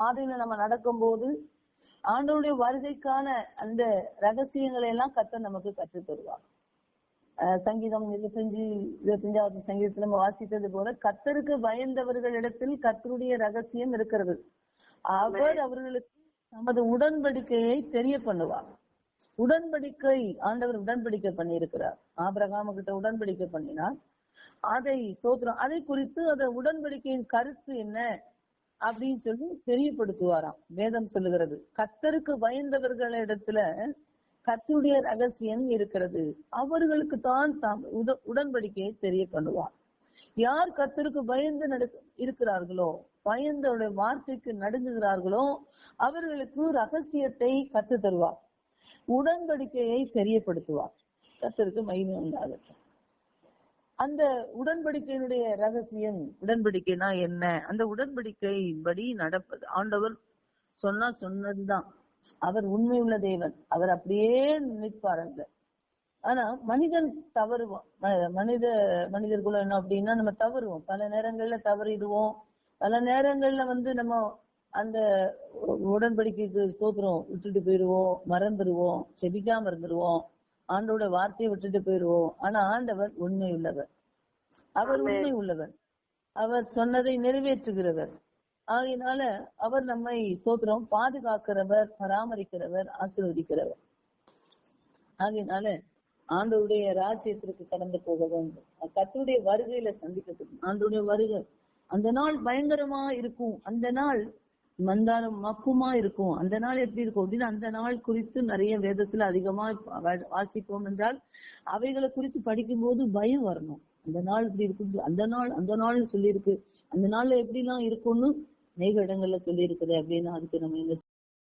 பாதையில நம்ம நடக்கும்போது ஆண்டவருடைய வருகைக்கான அந்த ரகசியங்களை எல்லாம் கத்த நமக்கு கற்றுத் தருவார். சங்கீதம் இருபத்தஞ்சு இருபத்தஞ்சாவது சங்கீதத்துல நம்ம வாசித்தது போல கத்தருக்கு பயந்தவர்களிடத்தில் கத்தருடைய ரகசியம் இருக்கிறது. அவர் அவர்களுக்கு நமது உடன்படிக்கையை தெரிய பண்ணுவார் உடன்படிக்கை ஆண்டவர் உடன்படிக்கை பண்ணியிருக்கிறார். ஆபிரகாம கிட்ட உடன்படிக்கை பண்ணினார். அதை ஸ்தோத்திரம். அதை குறித்து அந்த உடன்படிக்கையின் கருத்து என்ன? அப்படின்னு சொல்லி தெரியப்படுத்துவாராம். வேதம் சொல்லுகிறது. கத்தருக்கு பயந்தவர்களிடத்துல கத்துடைய ரகசியம் இருக்கிறது. அவர்களுக்கு தான் தாம் உடன்படிக்கையை தெரிய பண்ணுவார் யார் கத்தருக்கு பயந்து நடு இருக்கிறார்களோ பயந்து வார்த்தைக்கு நடுங்குகிறார்களோ அவர்களுக்கு ரகசியத்தை கத்து தருவார் உடன்படிக்கையை தெரியப்படுத்துவார். கத்தருக்கு மகிமை உண்டாகட்டும். அந்த உடன்படிக்கையினுடைய ரகசியம் உடன்படிக்கைனா என்ன? அந்த உடன்படிக்கையின்படி நடப்பது. ஆண்டவர் சொன்னா சொன்னதுதான். அவர் உண்மை உள்ள தேவன். அவர் அப்படியே நிற்பார் அங்க. ஆனா மனிதன் தவறுவான். ம- மனித மனிதர் என்ன அப்படின்னா நம்ம தவறுவோம். பல நேரங்கள்ல தவறிடுவோம். பல நேரங்கள்ல வந்து நம்ம அந்த உடன்படிக்கைக்கு ஸ்தோத்திரம் விட்டுட்டு போயிருவோம். மறந்துடுவோம் செபிக்காம இருந்துருவோம். ஆண்டோட வார்த்தையை விட்டுட்டு போயிருவோம். ஆனா ஆண்டவர் உண்மை உள்ளவர். அவர் உண்மை உள்ளவர். அவர் சொன்னதை நிறைவேற்றுகிறவர். ஆகையினால அவர் நம்மை ஸ்தோத்திரம் பாதுகாக்கிறவர் பராமரிக்கிறவர் ஆசீர்வதிக்கிறவர். ஆகையினால ஆண்டவருடைய ராஜ்யத்திற்கு கடந்து போக வேண்டும். கர்த்தருடைய வருகையில சந்திக்கப்படும். ஆண்டவருடைய வருகை. அந்த நாள் பயங்கரமா இருக்கும். அந்த நாள் மந்தாரம் மக்குமா இருக்கும். அந்த நாள் எப்படி இருக்கும் அப்படின்னு அந்த நாள் குறித்து நிறைய வேதத்துல அதிகமா வாசிப்போம் என்றால் அவைகளை குறித்து படிக்கும்போது பயம் வரணும். அந்த நாள் இப்படி இருக்கும் அந்த நாள் அந்த நாள் சொல்லி இருக்கு அந்த நாள்ல எப்படி எல்லாம் இருக்கும்னு அநேக இடங்கள்ல சொல்லி இருக்குது அப்படின்னு அதுக்கு நம்ம என்ன